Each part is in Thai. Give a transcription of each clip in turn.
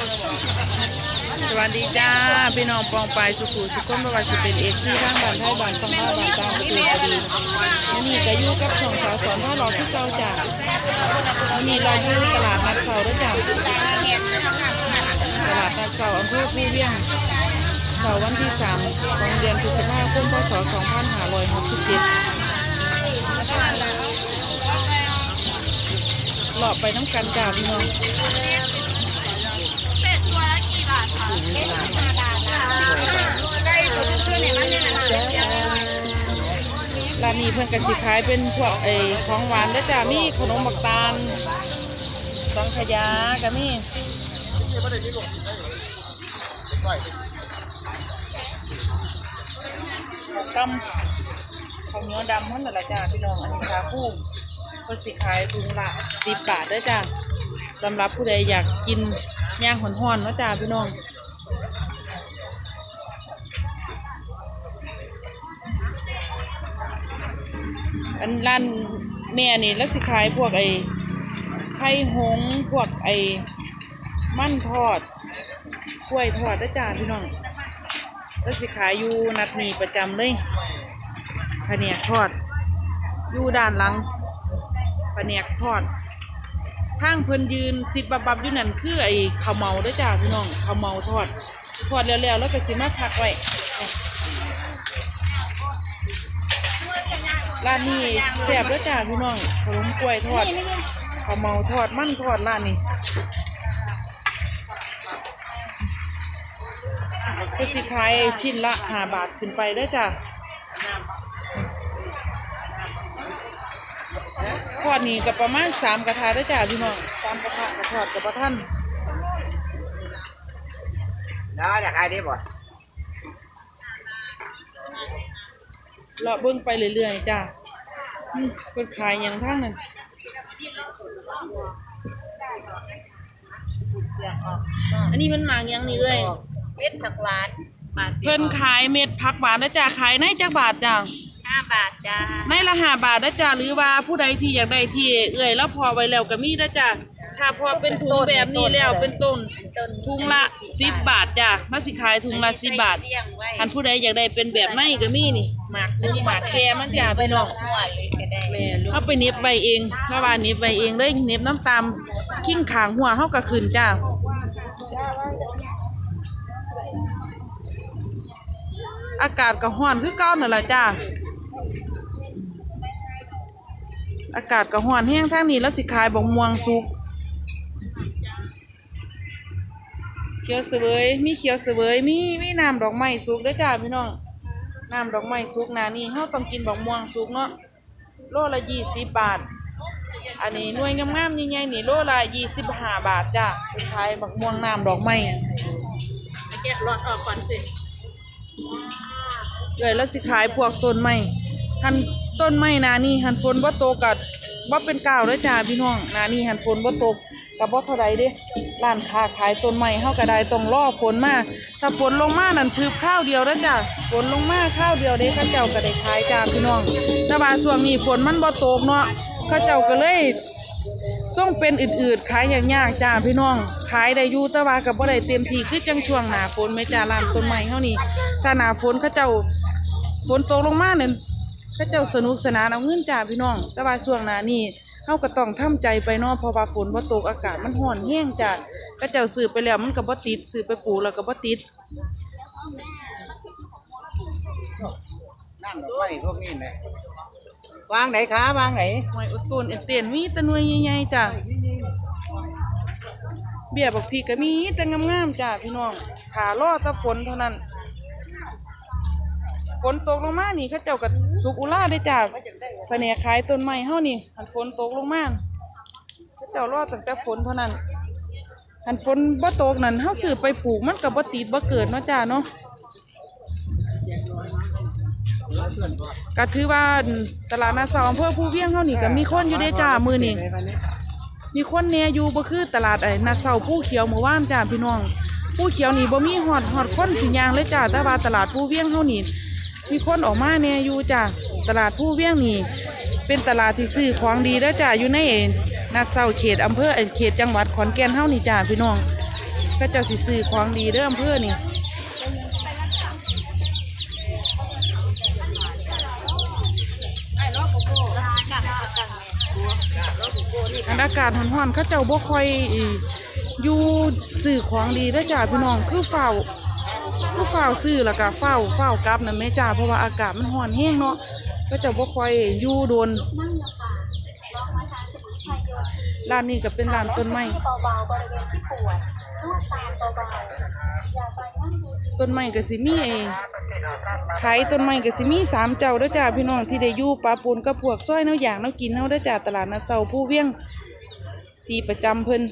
สวัสดีจ้าพี่น้องปองปายสุขุสุขคนประวัติสิเป็นเอกที่ทางบ้านไทยบ้านฟังบ้านบ้านตามประตูอดีวันนี้ก็อยู่กับช่องสาวสอนท่ารอที่เก่าจ้าวันนี้เราอยู่ตลาดนัดเสาร์แล้วจ้าตลาดนัดเสาร์อำเภอผู้เวียงเสาร์วันที่3ของเดือนพฤษภาคมพศ2567หลอบไปน้ำกันจ้าพี่น้อง ร้านนี้เพิ่นกสิขายเป็นพวกไอ้ของหวานเด้จ้ามีขนมบักตาลสังขยาก็มีกำข้าวเหนียวดำมันนั่นแหละจ้าพี่น้องอันนี้ชาคู่เพิ่นสิขายถุงละสิบบาทด้จ้าสำหรับผู้ใดอยากกินย่างหอนๆเนาะจ้าพี่น้อง อันร้านแม่นี่แล้วสิขายพวกไอ้ไข่หงพวกไอ้มันทอดกล้วยทอดได้จ้าพี่น้องแล้วสิขายอยู่นัดนี้ประจำเลยแผนกทอดอยู่ด้านหลังแผนกทอดทางเพิ่นยืนสิบบับบับอยู่นั่นคือไอ้ข้าวเมาด้จ้าพี่น้องข้าวเมาทอดทอดแล้วๆแล้วก็สิมาพักไว้ ร้านนี้แซ่บด้วยจ้าพี่น้องขนมกล้วยทอดข้าวเมาทอดมั่นทอดร้านนี้ก็สิขายชิ้นละห้าบาทขึ้นไปได้จ้าทอดนี่ก็ประมาณสามกระทะได้จ้าพี่น้องสามกระทะกระทอดกับประท่าน đó là hai đứa bò เลาะเบิ้งไปเรื่อยๆจ้านี่เป็นขายอย่างทั้งนั้นอันนี้มันหมากหยังนี่เอ้ยเป็ดผักหวานบาทเพิ่นขายเม็ดผักหวานนะจ้าขายในจักบาทจ้าห้าบาทจ้าในละห้าบาทนะจ้าหรือว่าผู้ใดที่อยากได้ที่เอ้ยแล้วพอไว้แล้วก็มีนะจ้า ถ้าพอเป็นถุงแบบนี้แล้วเป็นต้นถุงละสิบบาทจ้ามาสิขายถุงละสิบบาทเลี้ยงไว้อันผู้ใดอยากได้เป็นแบบไม่ก็มีนี่หมากซื้อหมากแกมันจ้าไปน้องหัวเลยก็ได้แม่ลูกเอาไปเน็บไว้เองเมื่อวานเน็บไว้เองเลยเน็บน้ำตามขิ้งขางหัวเฮาก็ขึ้นจ้าอากาศก็ร้อนคือเก่านั่นแหละจ้าอากาศก็ร้อนแห้งทางนี้แล้วสิขายบักม่วงสุก เขียวเสวยมีเขียวเสวยมีมีน้ำดอกไม้สุกด้วยจ้าพี่น้องน้ำดอกไม้สุกหนานี่เฮาต้องกินบักม่วงสุกเนาะโลละยี่สิบบาท อันนี้หน่วยงามๆใหญ่ๆนี่โลละยี่สิบห้าบาทจ้าเป็นขายบักม่วงน้ำดอกไม้แกะหลอดออกก่อนสิเลยแล้วสิขายพวกต้นไม้หันต้นไม้หนานี่หันฝนบ่ตกกัดบ่เป็นกาวเด้อจ้าพี่น้องหนานี่หันฝนบ่ตกกับบ่เท่าใดเด้ ร้านค้าขายต้นไม้เฮาก็ได้ต้องรอฝนมาถ้าฝนลงมานั่นพืบข้าวเดียวเด้อจ้าฝนลงมาข้าวเดียวเด้เขาเจ้าก็ได้ขายจ้าพี่น้องแต่ว่าช่วงนี้ฝนมันบ่ตกเนาะเขาเจ้าก็เลยส่งเป็นอืดๆขายอย่างยากจ้าพี่น้อง ขายได้อยู่แต่ว่าก็บ่ได้เต็มที่คือจังช่วงหนาฝนแม่จ้าร้านต้นไม้เฮานี่ถ้าหนาฝนเขาเจ้าฝนตกลงมาเนี่ยก็เจ้าสนุกสนานเอาเงินจ่าพี่น้อง แต่ว่าช่วงหนานี่ เฮาก็ต้องทำใจไปเนาะเพราะว่าฝนบ่ตกอากาศมันร้อนแห้งจ้ะก็เจ้าซื้อไปแล้วมันก็บ่ติดซื้อไปปลูกแล้วก็บ่ติดน้ำดอกไม้พวกนี้แหละวางไหนขาวางไหนหอยอดต้นเอ็นเตียนมีแต่หน่วยใหญ่ๆจ้ะเบี้ยบักพริกก็มีแต่งามๆจ้ะพี่น้องขารอแต่ฝนเท่านั้น ฝนตกลงมานี่เขาเจ้าก็สุกอุล่าได้จ้ะแผนกขายต้นไม้เฮานี่หันฝนตกลงมาเขาเจ้ารอตั้งแต่ฝนเท่านั้นหันฝนบ่ตกนั่นเฮาซื้อไปปลูกมันก็บ่ติดบ่เกิดเนาะจ้าเนาะก็ถือว่าตลาดนาซาวอำเภอผู้เวียงเฮานี่ก็มีคนอยู่เด้จ้ามือนี้มีคนแน่อยู่บ่คือตลาดไอ้นาซาวผู้เขียวเมื่อวานจ้าพี่น้องผู้เขียวนี่บ่มีฮอดฮอดคนสิย่างเลยจ้าแต่ว่าตลาดผู้เวียงเฮานี่ มีคนออกมาแหน่ยอยู่จ้าตลาดผู้เวียงนี่เป็นตลาดที่ซื้อของดีเด้อจ้าอยู่ในนาซาวเขตอำเภอเขตจังหวัดขอนแก่นเฮานี่จ้าพี่น้อง ก็เจ้าสิซื้อของดีเด้ออำเภอนี่อากาศร้อนๆเขาเจ้าบ่ค่อยอยู่ซื้อของดีเด้จ้าพี่น้องคือเฝ้า คือฝ้าซื้อแล้วก็ฝ้าวฝ้ากลับนั่นแม่จ้าเพราะว่าอากาศมันร้อนแห้งเนาะก็จะบ่ค่อยอยู่โดนร้านนี้ก็เป็นร้านต้นไม้เบาๆบริเวณที่ปวดนวดตามเบาๆอย่าไปนั่งดูต้นไม้ก็สิมีไอ้ขายต้นไม้ก็สิมีสามเจ้าเด้อจ้าพี่น้องที่ได้อยู่ปะปนกับพวกซอยนวอย่างแนวกินเฮาเด้อจ้าตลาดนัดเซาผู้เวียงที่ประจำเพิ่น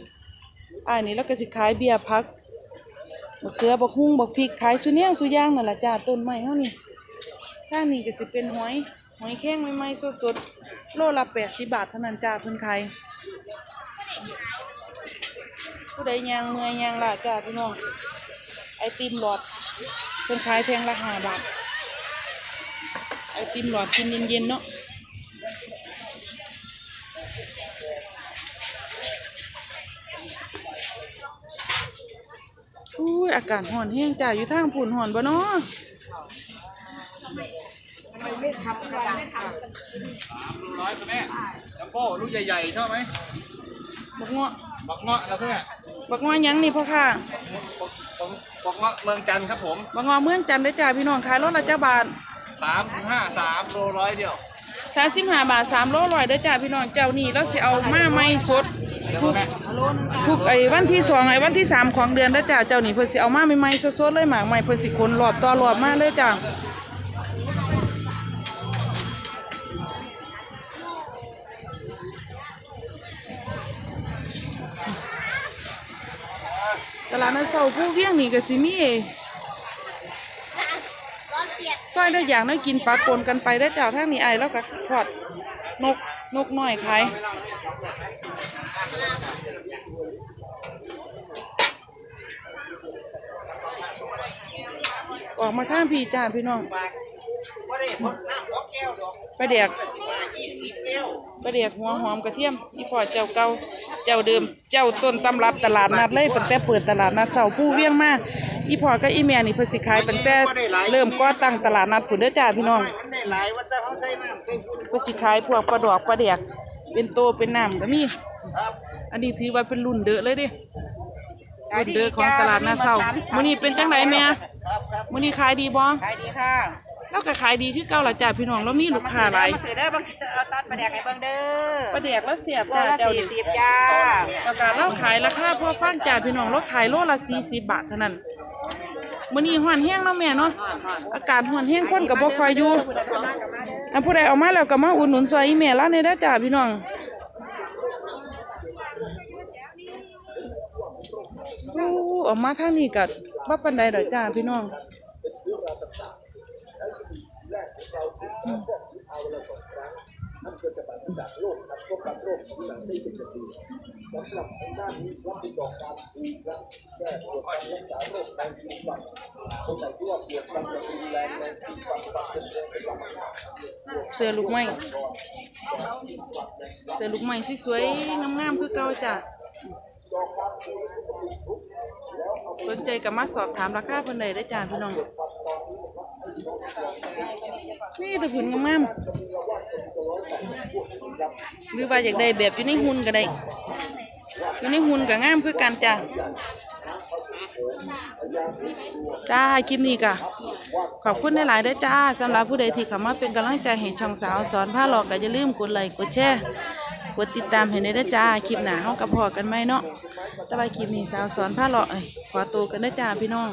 อ้ายนี่แล้วก็สิขายเบียร์พัก บักเขือบักฮุ้งบักพริกขายสุแนวสุย่างนั่นล่ะจ้าต้นไม้เฮานี่ทางนี้ก็สิเป็นหอยหอยแข้งใหม่ๆสดๆโลละแปดสิบบาทเท่านั้นจ้าเพิ่นขายผู้ใดยางเมื่อยยางละจ้าพี่น้องไอติมหลอดเพิ่นขายแพงละห้าบาทไอติมหลอดกินเย็นๆเนาะ ยอากาศห่อนแห้งจ้าอยู่ทางผุ่นห่อนบ่เนาะร้อยแม่จัมโบ้ลูกใหญ่ๆชอบไหมบักเงาะบักเงาะแล้วเพื่อนบักเงาะหยังนี่พ่อค่ะผมบักเงาะเมืองจันทร์ครับผมบักเงาะเมืองจันทร์เด้อจ้าพี่น้องขายรถละจ้าบาทสามถึงห้าสามโลร้อยเดียวสามสิบห้าบาทสามโลร้อยเด้อจ้าพี่น้องเจ้านี่แล้วสิเอามาไม่สดเดี๋ยว ทุกทุกไอ้วันที่สองไอ้วันที่สามของเดือนเด้จ้าเจ้านี่เพิ่นสิเอามาใหม่ๆสดๆเลยหมากใหม่เพิ่นสิคนรอบต่อรอบมาเลยจ้าตลาดนัดเสาผู้เวียงนี่ก็สิมีร้อยกซอยได้อย่างน้อยกินปลาปนกันไปได้จ้าทางนี้ไอ้แล้วก็ทอดนกนกน้อยขาย ออกมาข้างพี่จ้าพี่น้องไปเดียกไปเดียกหัวหอมกระเทียมนี่พอเจ้าเก่าเจ้าเดิมเจ้าต้นตำรับตลาดนัดเลยตั้งแต่เปิดตลาดนัดเสาผู้เวียงมาอีพอก็อีเมียนี่เพิ่นสิขายตั้งแต่เริ่มก่อตั้งตลาดนัดผุนเด้อจ้าพี่น้องมันได้หลายวันแต่เขาใส่น้ำใส่ฝุ่นก็สิขายพวกปลาดอกปลาแดกเป็นโตเป็นน้ำก็มีอันนี้ถือว่าเป็นรุ่นเดอะเลยดิรุ่นเดอะของตลาดนาเศร้ามื้อนี้เป็นจังไดแม่ ครับครับมื้อนี้ขายดีบ่ขายดีค่ะเราก็ขายดีคือเก่าล่ะจ้าพี่น้องเรามีลูกค้าหลายมาซื้อได้อบางทีเอาตัดปลาแดกให้เบิ่งเด้อปลาแดกแล้วเสียบโลจ้าละเจ้าสี่ดิสิบจ้าแล้วก็เราขายราคาพอฟังจ้าพี่น้องเราขายโลละ40บาทเท่านั้นมื้อนี้ฮ้อนแห้งเนาะแม่เนาะอากาศฮ้อนแห้งคนก็บ่ค่อยอยู่อันผู้ใดเอามาแล้วก็มาอุดหนุนซอยอีแม่ร้านนี้เด้อจ้าพี่น้องโอ้ออกมาทางนี้กั ว่าปันใดดอกจ้าพี่น้องเสือลูกไม้เสือลูกไม้สิสวยๆงามๆคือเก่าจ้ะ สนใจก็มาสอบถามราคาเพิ่นได้ได้อจ้าพี่น้องนี่แต่ผุนงามๆหรือว่าอยากได้แบบอยู่ในหุ่นก็ได้อยู่ในหุ่นก็งามคือกันจ้าจ้าคลิปนี้ก็ขอบคุณหลายๆด้จ้าสำหรับผู้ใดที่เข้ามาเป็นกำลังใจให้ช่องสาวสอนผ้าหลอกก็อย่าลืมกดไลค์กดแชร์ กดติดตามให้ในเด้อจ้าคลิปหน้าเฮากับพอกันไหมเนาะแต่ว่าคลิปนี้สาวสอนผ้าหลาะเอ้ยขอตัวกันเด้อจ้าพี่น้อง